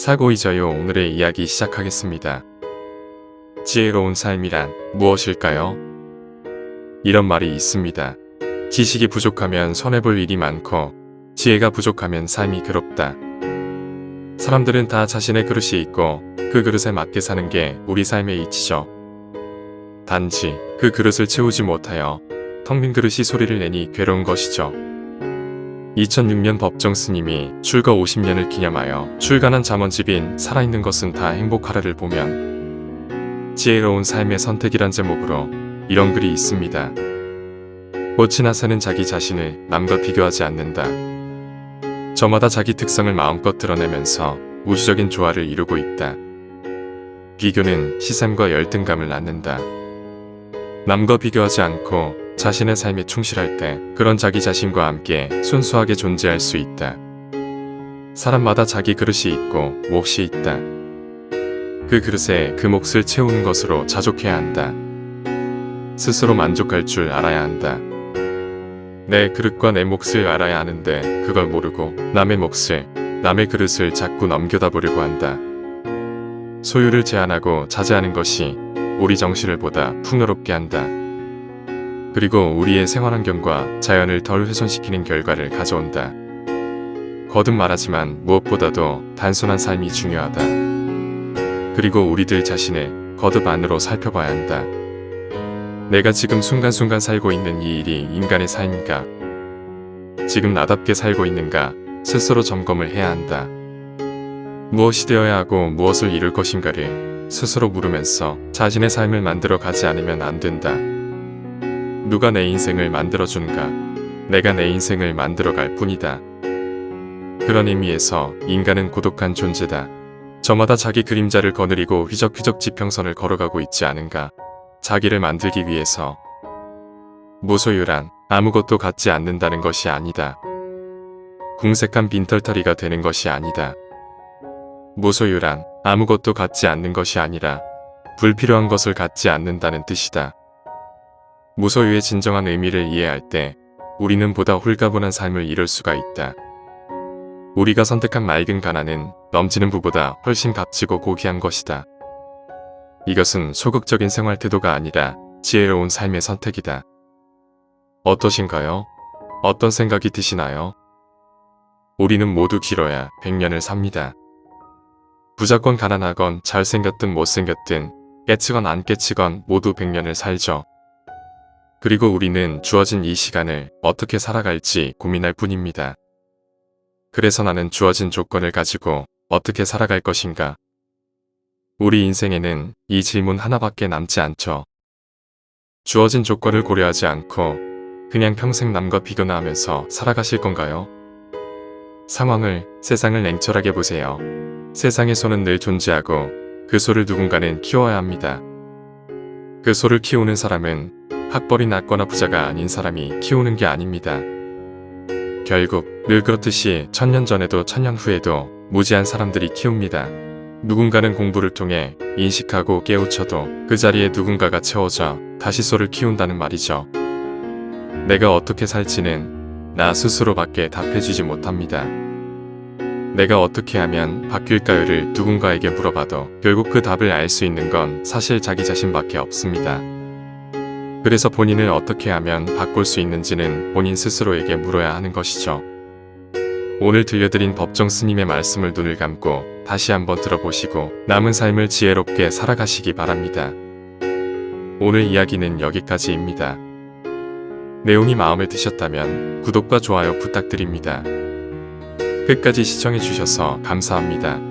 사고 잊어요 오늘의 이야기 시작하겠습니다. 지혜로운 삶이란 무엇일까요? 이런 말이 있습니다. 지식이 부족하면 손해볼 일이 많고 지혜가 부족하면 삶이 괴롭다. 사람들은 다 자신의 그릇이 있고 그 그릇에 맞게 사는 게 우리 삶의 이치죠. 단지 그 그릇을 채우지 못하여 텅 빈 그릇이 소리를 내니 괴로운 것이죠. 2006년 법정 스님이 출가 50년을 기념하여 출간한 잠언집인 살아있는 것은 다 행복하라를 보면 지혜로운 삶의 선택이란 제목으로 이런 글이 있습니다. 꽃이나 새는 자기 자신을 남과 비교하지 않는다. 저마다 자기 특성을 마음껏 드러내면서 우주적인 조화를 이루고 있다. 비교는 시샘과 열등감을 낳는다. 남과 비교하지 않고 자신의 삶에 충실할 때 그런 자기 자신과 함께 순수하게 존재할 수 있다. 사람마다 자기 그릇이 있고 몫이 있다. 그 그릇에 그 몫을 채우는 것으로 자족해야 한다. 스스로 만족할 줄 알아야 한다. 내 그릇과 내 몫을 알아야 하는데 그걸 모르고 남의 몫을, 남의 그릇을 자꾸 넘겨다 보려고 한다. 소유를 제한하고 자제하는 것이 우리 정신을 보다 풍요롭게 한다. 그리고 우리의 생활 환경과 자연을 덜 훼손시키는 결과를 가져온다. 거듭 말하지만 무엇보다도 단순한 삶이 중요하다. 그리고 우리들 자신을 거듭 안으로 살펴봐야 한다. 내가 지금 순간순간 살고 있는 이 일이 인간의 삶인가? 지금 나답게 살고 있는가? 스스로 점검을 해야 한다. 무엇이 되어야 하고 무엇을 이룰 것인가를 스스로 물으면서 자신의 삶을 만들어 가지 않으면 안 된다. 누가 내 인생을 만들어주는가? 내가 내 인생을 만들어갈 뿐이다. 그런 의미에서 인간은 고독한 존재다. 저마다 자기 그림자를 거느리고 휘적휘적 지평선을 걸어가고 있지 않은가? 자기를 만들기 위해서. 무소유란 아무것도 갖지 않는다는 것이 아니다. 궁색한 빈털터리가 되는 것이 아니다. 무소유란 아무것도 갖지 않는 것이 아니라 불필요한 것을 갖지 않는다는 뜻이다. 무소유의 진정한 의미를 이해할 때 우리는 보다 홀가분한 삶을 이룰 수가 있다. 우리가 선택한 맑은 가난은 넘치는 부보다 훨씬 값지고 고귀한 것이다. 이것은 소극적인 생활 태도가 아니라 지혜로운 삶의 선택이다. 어떠신가요? 어떤 생각이 드시나요? 우리는 모두 길어야 100년을 삽니다. 부자건 가난하건 잘생겼든 못생겼든 깨치건 안 깨치건 모두 100년을 살죠. 그리고 우리는 주어진 이 시간을 어떻게 살아갈지 고민할 뿐입니다. 그래서 나는 주어진 조건을 가지고 어떻게 살아갈 것인가? 우리 인생에는 이 질문 하나밖에 남지 않죠. 주어진 조건을 고려하지 않고 그냥 평생 남과 비교나 하면서 살아가실 건가요? 상황을, 세상을 냉철하게 보세요. 세상에서는 늘 존재하고 그 소를 누군가는 키워야 합니다. 그 소를 키우는 사람은 학벌이 낮거나 부자가 아닌 사람이 키우는 게 아닙니다. 결국 늘 그렇듯이 천년 전에도 천년 후에도 무지한 사람들이 키웁니다. 누군가는 공부를 통해 인식하고 깨우쳐도 그 자리에 누군가가 채워져 다시 소를 키운다는 말이죠. 내가 어떻게 살지는 나 스스로밖에 답해주지 못합니다. 내가 어떻게 하면 바뀔까요를 누군가에게 물어봐도 결국 그 답을 알 수 있는 건 사실 자기 자신밖에 없습니다. 그래서 본인을 어떻게 하면 바꿀 수 있는지는 본인 스스로에게 물어야 하는 것이죠. 오늘 들려드린 법정 스님의 말씀을 눈을 감고 다시 한번 들어보시고 남은 삶을 지혜롭게 살아가시기 바랍니다. 오늘 이야기는 여기까지입니다. 내용이 마음에 드셨다면 구독과 좋아요 부탁드립니다. 끝까지 시청해주셔서 감사합니다.